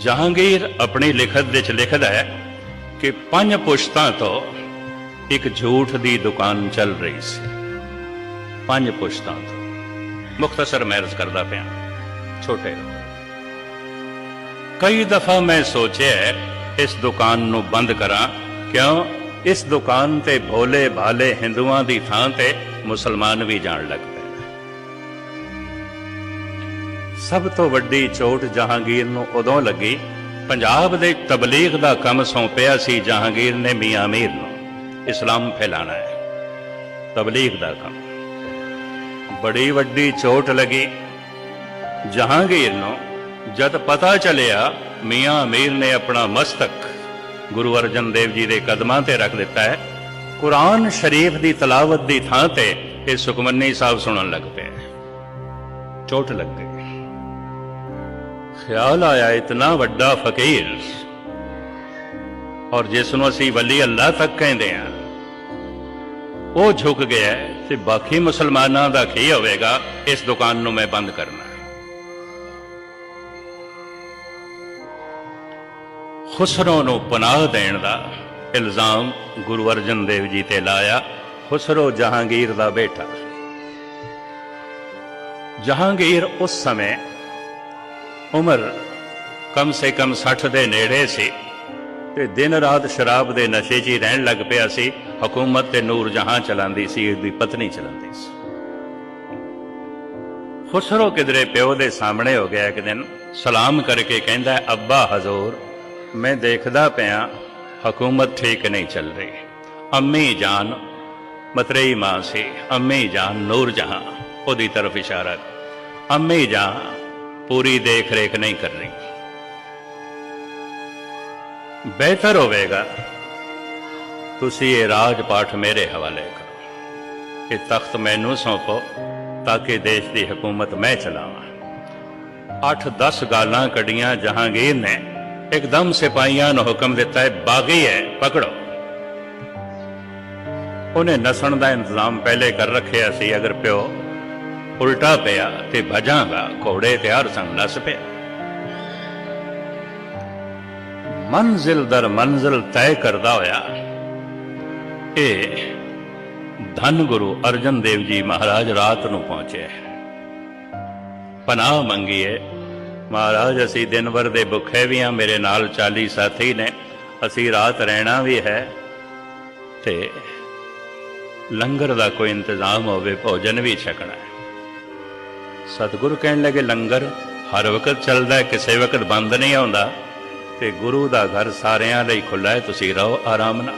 ਜਹਾਂਗੀਰ ਆਪਣੀ ਲਿਖਤ ਵਿੱਚ ਲਿਖਦਾ ਹੈ ਕਿ ਪੰਜ ਪੁਸ਼ਤਾਂ ਤੋਂ ਇੱਕ ਝੂਠ ਦੀ ਦੁਕਾਨ ਚੱਲ ਰਹੀ ਸੀ। ਪੰਜ ਪੁਸ਼ਤਾਂ ਤੋਂ। ਮੁਖਤਸਰ ਮੈਰਜ ਕਰਦਾ ਪਿਆ, ਛੋਟੇ ਕਈ ਦਫਾ ਮੈਂ ਸੋਚਿਆ, ਇਸ ਦੁਕਾਨ ਨੂੰ ਬੰਦ ਕਰਾਂ, ਕਿਉਂ? ਇਸ ਦੁਕਾਨ ਤੇ ਭੋਲੇ ਭਾਲੇ ਹਿੰਦੂਆਂ ਦੀ ਥਾਂ ਤੇ ਮੁਸਲਮਾਨ ਵੀ ਜਾਣ ਲੱਗ। ਸਭ ਤੋਂ ਵੱਡੀ ਚੋਟ ਜਹਾਂਗੀਰ ਨੂੰ ਉਦੋਂ ਲੱਗੀ, ਪੰਜਾਬ ਦੇ ਤਬਲੀਗ ਦਾ ਕੰਮ ਸੌਂਪਿਆ ਸੀ ਜਹਾਂਗੀਰ ਨੇ ਮੀਆਂ ਮੀਰ ਨੂੰ। ਇਸਲਾਮ ਫੈਲਾਣਾ ਹੈ। ਤਬਲੀਗ ਦਾ ਕੰਮ। ਬੜੀ ਵੱਡੀ ਚੋਟ ਲੱਗੀ। ਜਹਾਂਗੀਰ ਨੂੰ ਜਦ ਪਤਾ ਚੱਲਿਆ, ਮੀਆਂ ਅਮੀਰ ਨੇ ਆਪਣਾ ਮਸਤਕ ਗੁਰੂ ਅਰਜਨ ਦੇਵ ਜੀ ਦੇ ਕਦਮਾਂ ਤੇ ਰੱਖ ਦਿੱਤਾ ਹੈ, ਕੁਰਾਨ ਸ਼ਰੀਫ ਦੀ ਤਲਾਵਤ ਦੀ ਥਾਂ ਤੇ ਇਹ ਸੁਖਮਨੀ ਸਾਹਿਬ ਸੁਣਨ ਲੱਗ ਪਏ ਚੋਟ ਲੱਗ ਗਈ। ਖਿਆਲ ਆਇਆ ਇਤਨਾ ਵੱਡਾ ਫਕੀਰ। ਔਰ ਜਿਸ ਨੂੰ ਅਸੀਂ ਵਲੀ ਅੱਲਾ ਤੱਕ ਕਹਿੰਦੇ ਆ ਉਹ ਝੁਕ ਗਿਆ ਤੇ ਬਾਕੀ ਮੁਸਲਮਾਨਾਂ ਦਾ ਕੀ ਹੋਵੇਗਾ, ਇਸ ਦੁਕਾਨ ਨੂੰ ਮੈਂ ਬੰਦ ਕਰਨਾ ਖੁਸਰੋ ਨੂੰ ਪਨਾਹ ਦੇਣ ਦਾ ਇਲਜ਼ਾਮ ਗੁਰੂ ਅਰਜਨ ਦੇਵ ਜੀ ਤੇ ਲਾਇਆ, ਖੁਸਰੋ ਜਹਾਂਗੀਰ ਦਾ ਬੇਟਾ। ਜਹਾਂਗੀਰ ਉਸ ਸਮੇਂ ਉਮਰ ਕਮ ਸੇ ਕਮ 60 ਦੇ ਨੇੜੇ ਸੀ ਤੇ ਦਿਨ ਰਾਤ ਸ਼ਰਾਬ ਦੇ ਨਸ਼ੇ 'ਚ ਹੀ ਰਹਿਣ ਲੱਗ ਪਿਆ ਸੀ। ਹਕੂਮਤ ਤੇ ਨੂਰ ਜਹਾਂ ਚਲਾਉਂਦੀ ਸੀ, ਇਹਦੀ ਪਤਨੀ ਚਲਾਉਂਦੀ ਸੀ। ਖੁਸਰੋ ਕਿਦਰੇ ਪਿਓ ਦੇ ਸਾਹਮਣੇ ਹੋ ਗਿਆ ਇੱਕ ਦਿਨ, ਸਲਾਮ ਕਰਕੇ ਕਹਿੰਦਾ, ਅੱਬਾ ਹਜ਼ੂਰ, ਮੈਂ ਦੇਖਦਾ ਪਿਆ, ਹਕੂਮਤ ਠੀਕ ਨਹੀਂ ਚੱਲ ਰਹੀ। ਅੰਮੀ ਜਾਨ ਮਤਰੇਈ ਮਾਂ ਸੀ, ਅੰਮੀ ਜਾਨ ਨੂਰ ਜਹਾਂ। ਉਹਦੀ ਤਰਫ ਇਸ਼ਾਰਾ, ਅੰਮੀ ਜਾਨ ਪੂਰੀ ਦੇਖ ਰੇਖ ਨਹੀਂ ਕਰ ਰਹੀ ਬਿਹਤਰ ਹੋਵੇਗਾ, ਤੁਸੀਂ ਇਹ ਰਾਜ ਪਾਠ ਮੇਰੇ ਹਵਾਲੇ ਕਰੋ। ਇਹ ਤਖਤ ਮੈਨੂੰ ਸੌਂਪੋ, ਤਾਂ ਕਿ ਦੇਸ਼ ਦੀ ਹਕੂਮਤ ਮੈਂ ਚਲਾਵਾਂ। 8-10 ਗਾਲਾਂ ਕੱਢੀਆਂ ਜਹਾਂਗੀਰ ਨੇ, ਇੱਕਦਮ ਸਿਪਾਹੀਆਂ ਨੂੰ ਹੁਕਮ ਦਿੱਤਾ ਹੈ ਬਾਗੀ ਹੈ, ਪਕੜੋ। ਉਹਨੇ ਨਸਣ ਦਾ ਇੰਤਜ਼ਾਮ ਪਹਿਲੇ ਕਰ ਰੱਖਿਆ ਸੀ, ਅਗਰ ਪਿਓ ਉਲਟਾ ਪਿਆ ਤੇ ਭਜਾਂਗਾ ਘੋੜੇ ਤਿਆਰ ਸਨ, ਨਸ ਪਿਆ। ਮੰਜ਼ਿਲ ਦਰ ਮੰਜ਼ਿਲ ਤੈਅ ਕਰਦਾ ਹੋਇਆ। ਇਹ ਧੰਨ ਗੁਰੂ ਅਰਜਨ ਦੇਵ ਜੀ ਮਹਾਰਾਜ ਰਾਤ ਨੂੰ ਪਹੁੰਚੇ ਪਨਾਹ ਮੰਗੀਏ, ਮਹਾਰਾਜ, ਅਸੀਂ ਦਿਨ ਵਰ ਦੇ ਭੁੱਖੇ ਵੀ ਆ ਮੇਰੇ ਨਾਲ 40 ਸਾਥੀ ਨੇ, ਅਸੀਂ ਰਾਤ ਰਹਿਣਾ ਵੀ ਹੈ ਤੇ ਲੰਗਰ ਦਾ ਕੋਈ ਇੰਤਜ਼ਾਮ ਹੋਵੇ, ਭੋਜਨ ਵੀ ਛਕਣਾ ਹੈ। ਸਤਿਗੁਰੂ ਕਹਿਣ ਲੱਗੇ, ਲੰਗਰ, ਹਰ ਵਕਤ ਚੱਲਦਾ ਹੈ, ਕਿਸੇ ਵਕਤ ਬੰਦ ਨਹੀਂ ਆਉਂਦਾ। ਤੇ ਗੁਰੂ ਦਾ ਘਰ ਸਾਰਿਆਂ ਲਈ ਖੁੱਲਾ ਹੈ, ਤੁਸੀਂ ਰਹੋ ਆਰਾਮ ਨਾਲ।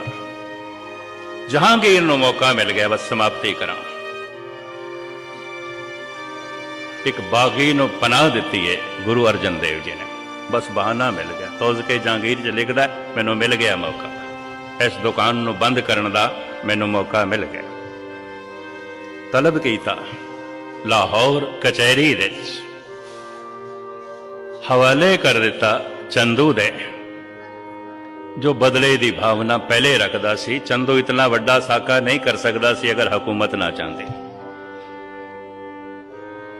ਜਹਾਂਗੀਰ ਨੂੰ ਮੌਕਾ ਮਿਲ ਗਿਆ, ਬਸ ਸਮਾਪਤੀ ਕਰਾਂ। ਇੱਕ ਬਾਗੀ ਨੂੰ ਪਨਾਹ ਦਿੱਤੀ ਹੈ ਗੁਰੂ ਅਰਜਨ ਦੇਵ ਜੀ ਨੇ। ਬਸ ਬਹਾਨਾ ਮਿਲ ਗਿਆ। ਤੋਜ਼ ਕੇ ਜਹਾਂਗੀਰ ਚ ਲਿਖਦਾ, ਮੈਨੂੰ ਮਿਲ ਗਿਆ ਮੌਕਾ। ਇਸ ਦੁਕਾਨ ਨੂੰ ਬੰਦ ਕਰਨ ਦਾ ਮੈਨੂੰ ਮੌਕਾ ਮਿਲ ਗਿਆ। ਤਲਬ ਕੀਤਾ। ਲਾਹੌਰ ਕਚਹਿਰੀ ਵਿੱਚ ਹਵਾਲੇ ਕਰ ਦਿੱਤਾ ਚੰਦੂ ਦੇ। ਜੋ ਬਦਲੇ ਦੀ ਭਾਵਨਾ ਪਹਿਲੇ ਰੱਖਦਾ ਸੀ, ਚੰਦੂ ਇਤਨਾ ਵੱਡਾ ਸਾਕਾ ਨਹੀਂ ਕਰ ਸਕਦਾ ਸੀ ਅਗਰ ਹਕੂਮਤ ਨਾ ਚਾਹੁੰਦੀ।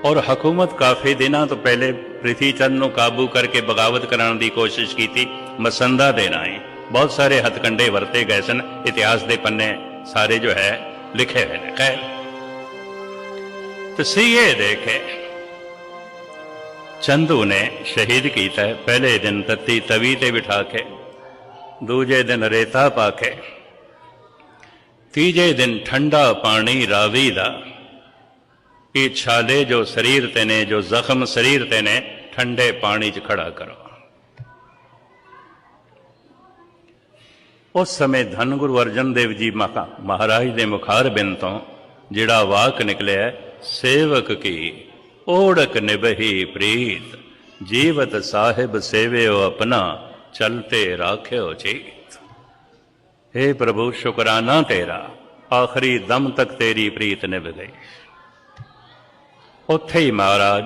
ਔਰ ਹਕੂਮਤ ਕਾਫੀ ਦਿਨਾਂ ਤੋਂ ਪਹਿਲੇ ਪ੍ਰਿਥੀ ਚੰਦ ਨੂੰ ਕਾਬੂ ਕਰਕੇ ਬਗਾਵਤ ਕਰਾਉਣ ਦੀ ਕੋਸ਼ਿਸ਼ ਕੀਤੀ, ਮਸੰਦਾ ਦੇ ਰਾਹੀਂ। ਬਹੁਤ ਸਾਰੇ ਹਥਕੰਡੇ ਵਰਤੇ ਗਏ ਸਨ, ਇਤਿਹਾਸ ਦੇ ਪੰਨੇ ਸਾਰੇ ਜੋ ਹੈ, ਲਿਖੇ ਹੋਏ ਨੇ। ਖੈਰ ਤਸੀਹੇ ਦੇਖੇ ਚੰਦੂ ਨੇ ਸ਼ਹੀਦ ਕੀਤਾ ਹੈ। ਪਹਿਲੇ ਦਿਨ ਤੱਤੀ ਤਵੀ ਤੇ ਬਿਠਾ ਕੇ ਦੂਜੇ ਦਿਨ ਰੇਤਾ ਪਾ ਕੇ ਤੀਜੇ ਦਿਨ ਠੰਡਾ ਪਾਣੀ ਰਾਵੀ ਦਾ ਇਹ ਛਾਲੇ ਜੋ ਸਰੀਰ ਤੇ ਨੇ, ਜੋ ਜ਼ਖਮ ਸਰੀਰ ਤੇ ਨੇ, ਠੰਡੇ ਪਾਣੀ 'ਚ ਖੜਾ ਕਰੋ ਉਸ ਸਮੇਂ ਧੰਨ ਗੁਰੂ ਅਰਜਨ ਦੇਵ ਜੀ ਮਹਾ- ਮਹਾਰਾਜ ਦੇ ਮੁਖਾਰ ਬਿੰਦ ਤੋਂ ਜਿਹੜਾ ਵਾਕ ਨਿਕਲਿਆ ਸੇਵਕ ਕੀ ਓੜਕ ਨਿਭਹੀ ਪ੍ਰੀਤ ਜੀਵਤ ਸਾਹਿਬ ਸੇਵਿਓ ਆਪਣਾ ਚਲਤੇ ਰਾਖਿਓ ਚੀਤ हे ਪ੍ਰਭੂ ਸ਼ੁਕਰਾਨਾ ਤੇਰਾ ਆਖਰੀ ਦਮ ਤੱਕ ਤੇਰੀ ਪ੍ਰੀਤ ਨਿਭ ਗਈ ਉੱਥੇ ਹੀ ਮਹਾਰਾਜ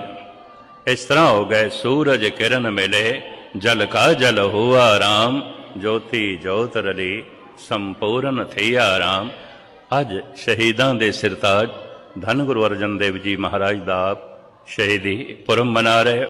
ਇਸ ਤਰ੍ਹਾਂ ਹੋ ਗਏ ਸੂਰਜ ਕਿਰਨ ਮਿਲੇ ਜਲ ਕਾ ਜਲ ਹੁਆ ਰਾਮ ਜੋਤੀ ਜੋਤ ਰਲੀ ਸੰਪੂਰਨ ਥਈਆ ਰਾਮ ਅੱਜ ਸ਼ਹੀਦਾਂ ਦੇ ਸਿਰਤਾਜ ਧੰਨ ਗੁਰੂ ਅਰਜਨ ਦੇਵ ਜੀ ਮਹਾਰਾਜ ਦਾ ਸ਼ਹੀਦੀ ਪੁਰਬ ਮਨਾ ਰਹੇ